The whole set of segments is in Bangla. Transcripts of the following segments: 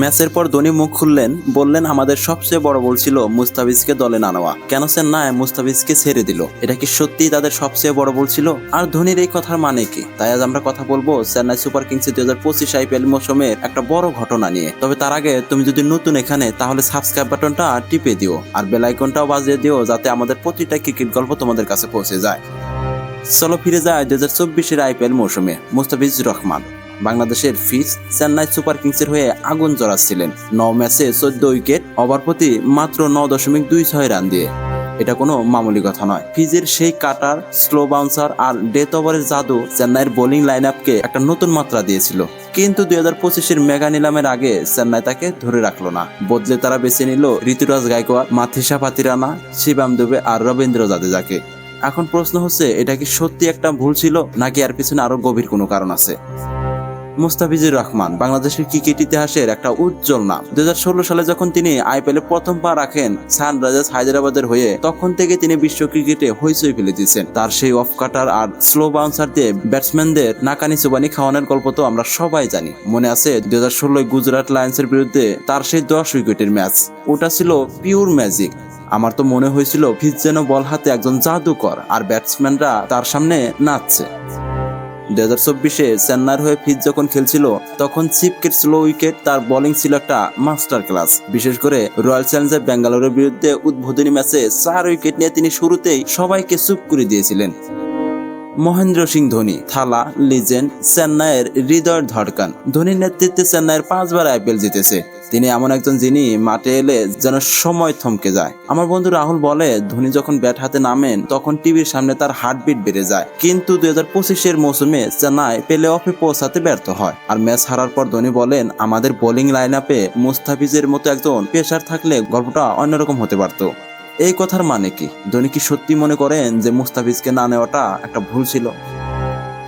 ম্যাচের পর ধোনি মুখ খুললেন, বললেন, আমাদের সবচেয়ে বড় বল ছিল মুস্তাফিজকে দলে না নেওয়া। কেন চেন্নাই মুস্তাফিজকে ছেড়ে দিল? এটা কি সত্যিই তাদের সবচেয়ে বড় বল ছিল? আর ধোনির এই কথার মানে কি? তাই আজ আমরা কথা বলব চেন্নাই সুপার কিংসের দুই হাজার পঁচিশ আইপিএল মৌসুমের একটা বড় ঘটনা নিয়ে। তবে তার আগে তুমি যদি নতুন এখানে, তাহলে সাবস্ক্রাইব বাটনটা টিপে দিও আর বেল আইকনটাও বাজিয়ে দিও যাতে আমাদের প্রতিটা ক্রিকেট গল্প তোমাদের কাছে পৌঁছে যায়। চলো ফিরে যায় দুই হাজার চব্বিশের আইপিএল মৌসুমে। মুস্তাফিজুর রহমান। বাংলাদেশের ফিস চেন্নাই সুপার কিংসের হয়ে আগুন জড়াচ্ছিলেন ন ম্যাচে চোদ্দ উইকেট, ওভার প্রতি মাত্র ন দশমিক দুই ছয় রান দিয়ে। এটা কোনো মামুলি কথা নয়। ফিজের সেই কাটার, স্লো বাউন্সার আর ডেথ ওভারের জাদু চেন্নাইয়ের বোলিং লাইন আপকে একটা নতুন মাত্রা দিয়েছিল। কিন্তু দুই হাজার পঁচিশের মেগা নিলামের আগে চেন্নাই তাকে ধরে রাখল না। বদলে তারা বেছে নিল ঋতুরাজ গায়কোয়াড় মাথিসা পাতিরানা, শিবাম দুবে আর রবীন্দ্র জাদেজাকে। এখন প্রশ্ন হচ্ছে, এটা কি সত্যি একটা ভুল ছিল, নাকি আর পিছনে আরও গভীর কোনো কারণ আছে? মুস্তাফিজুর রহমান, বাংলাদেশের ক্রিকেট ইতিহাসের একটা উজ্জ্বল নাম। দুই হাজার ষোলো সালে যখন তিনি আইপিএল প্রথম পা রাখেন সানরাইজার্স হায়দ্রাবাদের হয়ে, তখন থেকে তিনি বিশ্ব ক্রিকেটে হইচই ফেলে দিয়েছেন। তার সেই অফ কাটার আর স্লো বাউন্সার দিয়ে ব্যাটসম্যানদের নাকানি চুবানি খাওয়ানোর গল্প তো আমরা সবাই জানি। মনে আছে দু হাজার ষোলোয় গুজরাট লায়ন্সের বিরুদ্ধে তার সেই দশ উইকেটের ম্যাচ। ওটা ছিল পিওর ম্যাজিক আমার তো মনে হয়েছিল ফিজ যেন বল হাতে একজন জাদুকর, আর ব্যাটসম্যানরা তার সামনে নাচছে। দুই হাজার চব্বিশে চেন্নাইয়ের হয়ে ফিজ যখন খেলছিল, তখন চিপকের স্লো উইকেট, তার বোলিং ছিল একটা মাস্টার ক্লাস বিশেষ করে রয়্যাল চ্যালেঞ্জার ব্যাঙ্গালোরের বিরুদ্ধে উদ্বোধনী ম্যাচে চার উইকেট নিয়ে তিনি শুরুতেই সবাইকে চুপ করে দিয়েছিলেন। মহেন্দ্র সিং ধোনি, থালা লিজেন্ড চেন্নাইয়ের হৃদয়ের ধড়কান। ধোনির নেতৃত্বে চেন্নাইয়ের পাঁচবার আইপিএল জিতেছে। তিনি এমন একজন যিনি মাঠে এলে যেন সময় থমকে যায়। আমার বন্ধু রাহুল বলে, ধোনি যখন ব্যাট হাতে নামেন, তখন টিভির সামনে তার হার্টবিট বেড়ে যায়। কিন্তু দুই হাজার পঁচিশের মৌসুমে চেন্নাই প্লে অফে পৌঁছাতে ব্যর্থ হয়। আর ম্যাচ হারার পর ধোনি বলেন, আমাদের বোলিং লাইন আপে মুস্তাফিজের মতো একজন পেশার থাকলে গল্পটা অন্যরকম হতে পারতো। এই কথার মানে কি? ধোনি কি সত্যি মনে করেন যে মুস্তাফিজকে না নেওয়াটা একটা ভুল ছিল?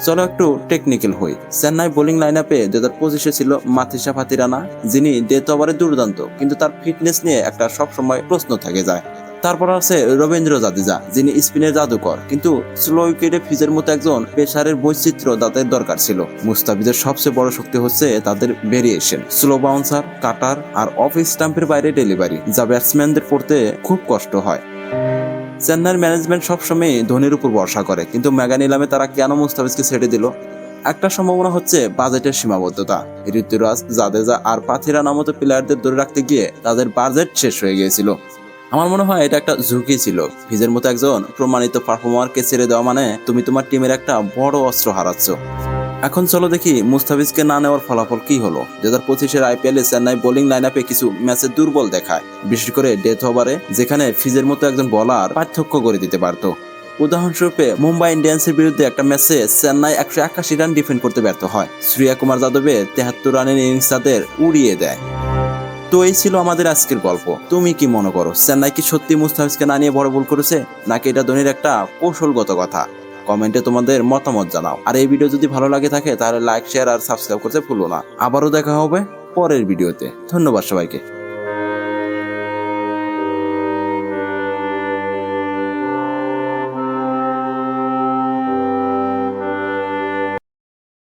চলো একটু টেকনিক্যাল হই। চেন্নাই বোলিং লাইন আপে দু হাজার পঁচিশে ছিল মাথিসা ফাতিরানা যিনি ডেথ ওভারে দুর্দান্ত, কিন্তু তার ফিটনেস নিয়ে একটা সবসময় প্রশ্ন থেকে যায়। তারপর আছে রবীন্দ্র জাদেজা, যিনি স্পিনের জাদুকর। কিন্তু স্লো উইকেটে ফিজের মতো একজন পেশারের বৈচিত্র্য তাদের দরকার ছিল। মুস্তাফিজের সবচেয়ে বড় শক্তি হচ্ছে তাদের ভেরিয়েশন স্লো বাউন্সার কাটার আর অফ স্টাম্পের বাইরে ডেলিভারি যা ব্যাটসম্যানদের পড়তে খুব কষ্ট হয়। চেন্নাইয়ের ম্যানেজমেন্ট সবসময় ধোনির উপর ভরসা করে, কিন্তু মেগা নিলামে তারা কেন মুস্তাফিজকে ছেড়ে দিল? একটা সম্ভাবনা হচ্ছে বাজেটের সীমাবদ্ধতা। ঋতুরাজ, জাদেজা আর পাথিরা নামতো প্লেয়ারদের ধরে রাখতে গিয়ে তাদের বাজেট শেষ হয়ে গিয়েছিল। আমার মনে হয় এটা একটা ঝুঁকি ছিল। ফিজের মতো একজন প্রমাণিত পারফর্মারকে ছেড়ে দেওয়া মানে তুমি তোমার টিমের একটা বড় অস্ত্র হারাচ্ছ। এখন চলো দেখি মুস্তাফিজকে না নেওয়ার ফলাফল কি হলো। দু হাজার পঁচিশের আইপিএলে চেন্নাই বোলিং লাইন আপে কিছু ম্যাচে দুর্বল দেখায়। বিশেষ করে ডেথ ওভারে যেখানে ফিজের মতো একজন বলার পার্থক্য করে দিতে পারতো। উদাহরণস্বরূপে, মুম্বাই ইন্ডিয়ান্সের বিরুদ্ধে একটা ম্যাচে চেন্নাই একশো একাশি রান ডিফেন্ড করতে ব্যর্থ হয়। শ্রিয়া কুমার যাদবের তেহাত্তর রানের ইনিংস তাদের উড়িয়ে দেয়। তো এই ছিল আমাদের আজকের গল্প। তুমি কি মনে করো, চেন্নাই কি সত্যি মুস্তাফিজকে না নিয়ে বড় ভুল করেছে, নাকি এটা ধোনির একটা কৌশলগত কথা? কমেন্টে তোমাদের মতামত জানাও। আর এই ভিডিও যদি ভালো লাগে থাকে, তাহলে লাইক শেয়ার আর সাবস্ক্রাইব করতে ভুলো না। আবারও দেখা হবে পরের ভিডিওতে। ধন্যবাদ সবাইকে।